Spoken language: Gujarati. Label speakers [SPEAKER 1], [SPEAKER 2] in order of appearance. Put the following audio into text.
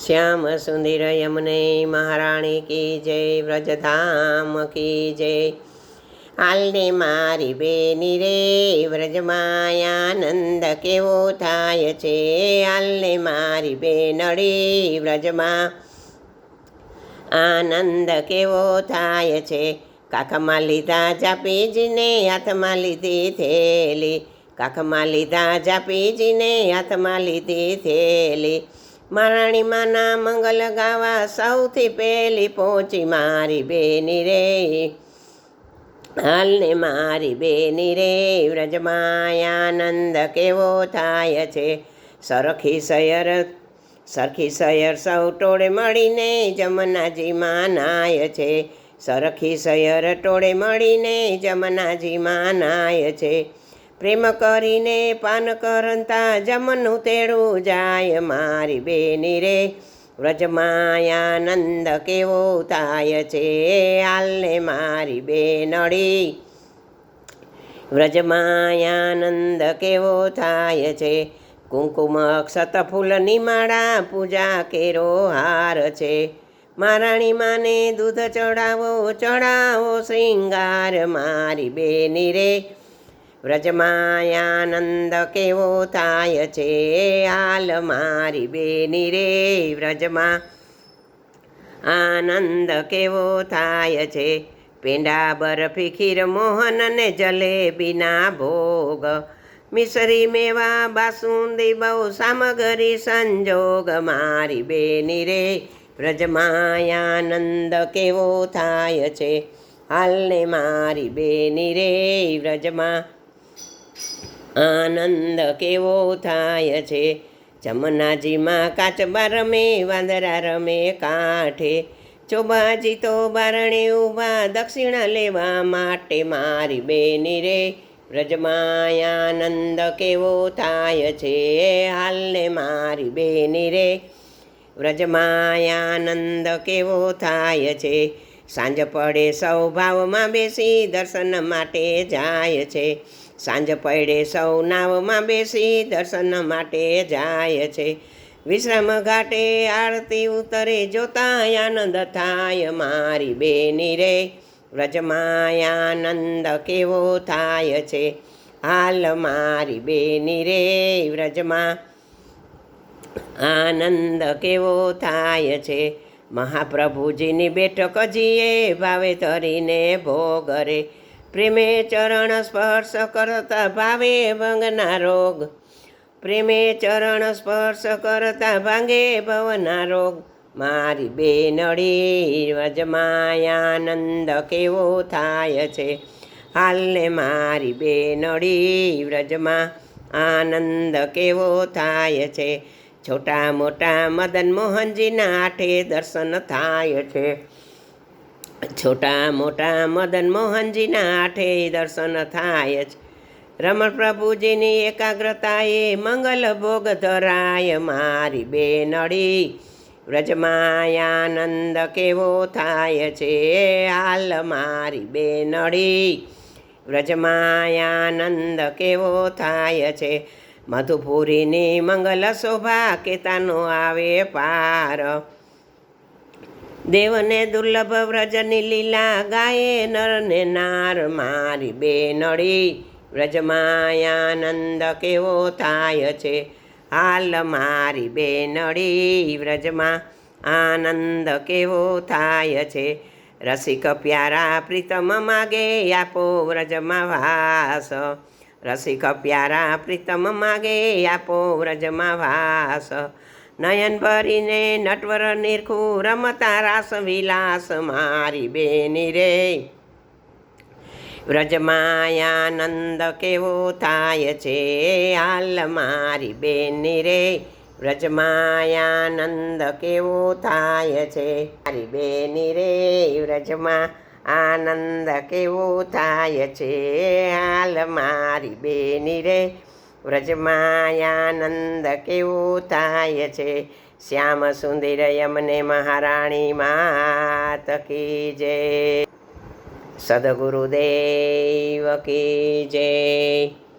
[SPEAKER 1] શ્યામ સુંદર યમને મહારાણી કી જય વ્રજધામ કી જય હાલને મારી બેની રે વ્રજમાયાનંદ કેવો થાય છે હાલને મારી બેનડી વ્રજમાં આનંદ કેવો થાય છે કાખમાં લીધા જાપીજીને હાથમાં લીધી થેલી કાખમાં લીધા જાપીજીને હાથમાં લીધી થેલી મારાણીમાંના મંગલ ગાવા સૌથી પહેલી પહોંચી મારી બેની રે. હાલને મારી બેની રે વ્રજમાં આનંદ કેવો થાય છે? સરખી સયર સરખી સયર સૌ ટોળે મળીને જમનાજીમાં નાય છે. સરખી સયર ટોળે મળીને જમનાજીમાં નાય છે. પ્રેમ કરીને પાન કરતા જમનું તેડું જાય મારી બેની રે. વ્રજમાયાનંદ કેવો થાય છે આલને મારી બેનડી. વ્રજમાયાનંદ કેવો થાય છે? કુંકુમ અક્ષત ફૂલની માળા પૂજા કેરો હાર છે. મારાણી માને દૂધ ચડાવો ચડાવો શ્રીંગાર મારી બેની રે. વ્રજમાં આનંદ કેવો થાય છે હાલ મારી બેની રે વ્રજમાં. આનંદ કેવો થાય છે, પેંડા બરફી ખીર મોહન જલેબીના ભોગ. મિસરી મેવા બાસુંદી બહુ સામગ્રી સંજોગ, મારી બેની રે વ્રજમાયાનંદ કેવો થાય છે, હાલને મારી બેની રે વ્રજમાં. આનંદ કેવો થાય છે? જમનાજીમાં કાચબા રમે વાંદરા રમે કાંઠે. ચોબાજી તો બારણે ઊભા, દક્ષિણા લેવા માટે મારી બેની રે. વ્રજમાં આનંદ કેવો થાય છે? હાલને મારી બેની રે. વ્રજમાં આનંદ કેવો થાય છે? સાંજ પડે સૌ બેસી દર્શન માટે જાય છે. સાંજ પડે સૌ નાવમાં બેસી દર્શન માટે જાય છે. વિશ્રામ ઘાટે આરતી ઉતરે જોતા આનંદ થાય મારી બેની રે. વ્રજમાં આનંદ કેવો થાય છે? હાલ મારી બેની રે વ્રજમાં. આનંદ કેવો થાય છે? મહાપ્રભુજીની બેઠક જીએ ભાવે ધરીને ભોગરે પ્રેમે ચરણ સ્પર્શ કરતા ભાવે ભંગના રોગ. પ્રેમે ચરણ સ્પર્શ કરતા ભાંગે ભવના રોગ. મારી બેનડી વજમાં આનંદ કેવો થાય છે? હાલને મારી બેનડી વ્રજમાં આનંદ કેવો થાય છે? છોટા મોટા મદન મોહનજીના આઠે દર્શન થાય છે. છોટા મોટા મદન મોહનજીના આઠે દર્શન થાય છે રમણ પ્રભુજીની એકાગ્રતાએ મંગલ ભોગ ધરાય મારી બેનડી. વ્રજમાં વ્રજમાયાનંદ કેવો થાય છે હાલ મારી બેનડી. વ્રજમાં વ્રજમાયાનંદ કેવો થાય છે? મધુપુરીની મંગલ શોભા કેતાનો આવે પાર. દેવને દુર્લભ વ્રજની લીલા ગાયે નરને નાર મારી બેનડી. નળી વ્રજમાયાનંદ કેવો થાય છે? હાલ મારી બે નળી વ્રજમાં આનંદ કેવો થાય છે? રસિક પ્યારા પ્રીતમ માગે આપો વ્રજમાં વાસ. રસિક પ્યારા પ્રીતમ માગે આપો વ્રજમાં વાસ. નયન ભરીને નટવર નિરખું રમતા રાસ વિલાસ મારી બેની રે. વ્રજમાયાનંદ કેવો થાય છે હાલ મારી બેની રે. વ્રજમાયાનંદ કેવો થાય છે મારી બેની રે. વ્રજમાં આનંદ કેવો થાય છે હાલ મારી બેની રે. વ્રજમાં આનંદ કેવો થાય છે. શ્યામ સુંદર યમને મહારાણી માત કી જય. સદગુરુદેવ કી જય.